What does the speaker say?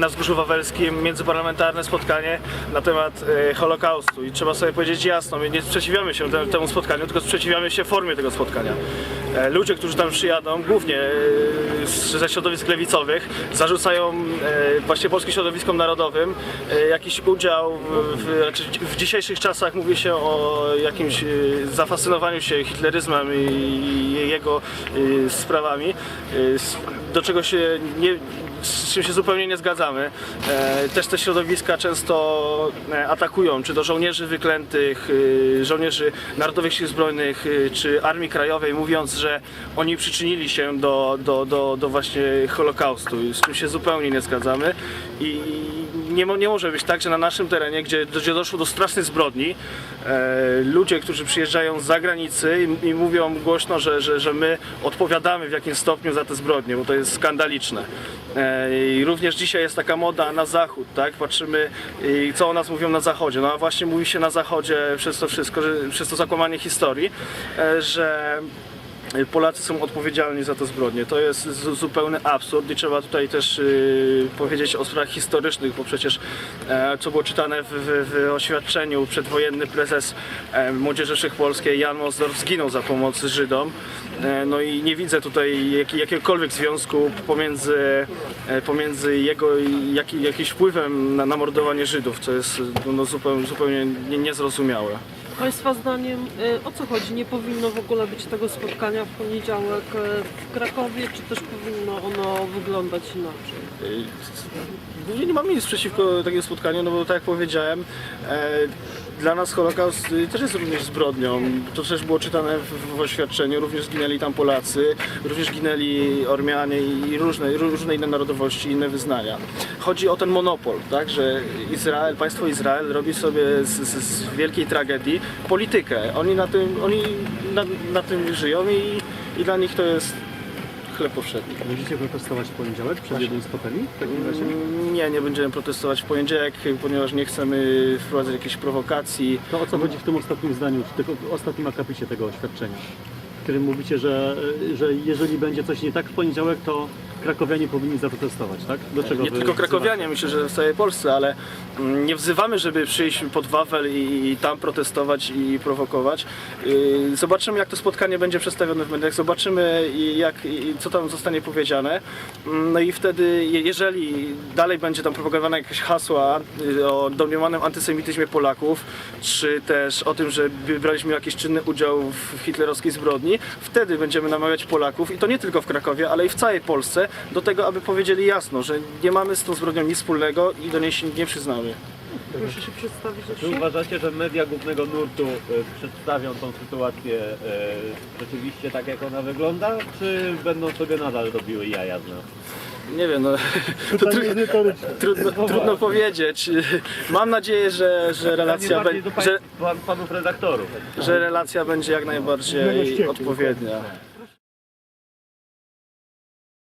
Na Wzgórzu Wawelskim międzyparlamentarne spotkanie na temat e, Holokaustu i trzeba sobie powiedzieć jasno, my nie sprzeciwiamy się te, temu spotkaniu, tylko sprzeciwiamy się formie tego spotkania. E, ludzie, którzy tam przyjadą, głównie e, ze środowisk lewicowych, zarzucają właśnie polskim środowiskom narodowym jakiś udział w, w, znaczy w dzisiejszych czasach mówi się o jakimś zafascynowaniu się hitleryzmem i, jego sprawami, do czego się nie, z czym się zupełnie nie zgadzamy. E, Też te środowiska często e, atakują, czy to żołnierzy wyklętych, e, żołnierzy Narodowych Sił Zbrojnych, czy Armii Krajowej, mówiąc, że oni przyczynili się do, do, do, do właśnie Holokaustu, z czym się zupełnie nie zgadzamy. I nie, nie może być tak, że na naszym terenie, gdzie, gdzie doszło do strasznych zbrodni, ludzie, którzy przyjeżdżają z zagranicy i, i mówią głośno, że, że, że my odpowiadamy w jakimś stopniu za te zbrodnie, bo to jest skandaliczne. E, I również dzisiaj jest taka moda na zachód, tak? Patrzymy, co o nas mówią na zachodzie. No a właśnie mówi się na zachodzie przez to wszystko, przez to zakłamanie historii, e, że Polacy są odpowiedzialni za te zbrodnie. To jest zu- zupełny absurd i trzeba tutaj też y, powiedzieć o sprawach historycznych, bo przecież e, co było czytane w, w, w oświadczeniu, przedwojenny prezes e, Młodzieży Wszechpolskiej Jan Mosdorf zginął za pomoc Żydom. E, no i nie widzę tutaj jak, jakiegokolwiek związku pomiędzy, e, pomiędzy jego jak, jakimś wpływem na, na mordowanie Żydów, co jest no, zupełnie, zupełnie nie- niezrozumiałe. Państwa zdaniem y, o co chodzi? Nie powinno w ogóle być tego spotkania w poniedziałek y, w Krakowie, czy też powinno ono wyglądać inaczej? Y, nie mamy nic przeciwko takiemu spotkaniu, no bo tak jak powiedziałem, e, dla nas Holokaust też jest również zbrodnią. To też było czytane w, oświadczeniu, również zginęli tam Polacy, również ginęli Ormianie i różne, różne inne narodowości, inne wyznania. Chodzi o ten monopol, tak, że Izrael, państwo Izrael robi sobie z, z, z wielkiej tragedii politykę. Oni na tym, oni na, na tym żyją i, i dla nich to jest chleb powszedni. Będziecie protestować w poniedziałek przed jednym z hoteli w takim razie? Nie, nie będziemy protestować w poniedziałek, ponieważ nie chcemy wprowadzać jakichś prowokacji. To o co chodzi w tym ostatnim zdaniu, w tym ostatnim akapicie tego oświadczenia? W którym mówicie, że, że jeżeli będzie coś nie tak w poniedziałek, to krakowianie powinni zaprotestować, tak? Do czego Nie tylko krakowianie, myślę, że w całej Polsce, ale mm, nie wzywamy, żeby przyjść pod Wawel i, tam protestować i prowokować. Yy, Zobaczymy, jak to spotkanie będzie przedstawione w mediach, zobaczymy, jak, co tam zostanie powiedziane. Mm, No i wtedy, je- jeżeli dalej będzie tam propagowane jakieś hasła y, o domniemanym antysemityzmie Polaków, czy też o tym, że braliśmy jakiś czynny udział w hitlerowskiej zbrodni, wtedy będziemy namawiać Polaków, i to nie tylko w Krakowie, ale i w całej Polsce, do tego, aby powiedzieli jasno, że nie mamy z tą zbrodnią nic wspólnego i do niej się nie przyznamy. Proszę się przedstawić Czy uważacie, że media głównego nurtu e, przedstawią tą sytuację e, rzeczywiście tak, jak ona wygląda, czy będą sobie nadal robiły jaja z nas? Nie wiem, no, to tru, trudno, trudno powiedzieć. Mam nadzieję, że, że, relacja, że, pan, panów redaktorów. że relacja będzie jak najbardziej odpowiednia.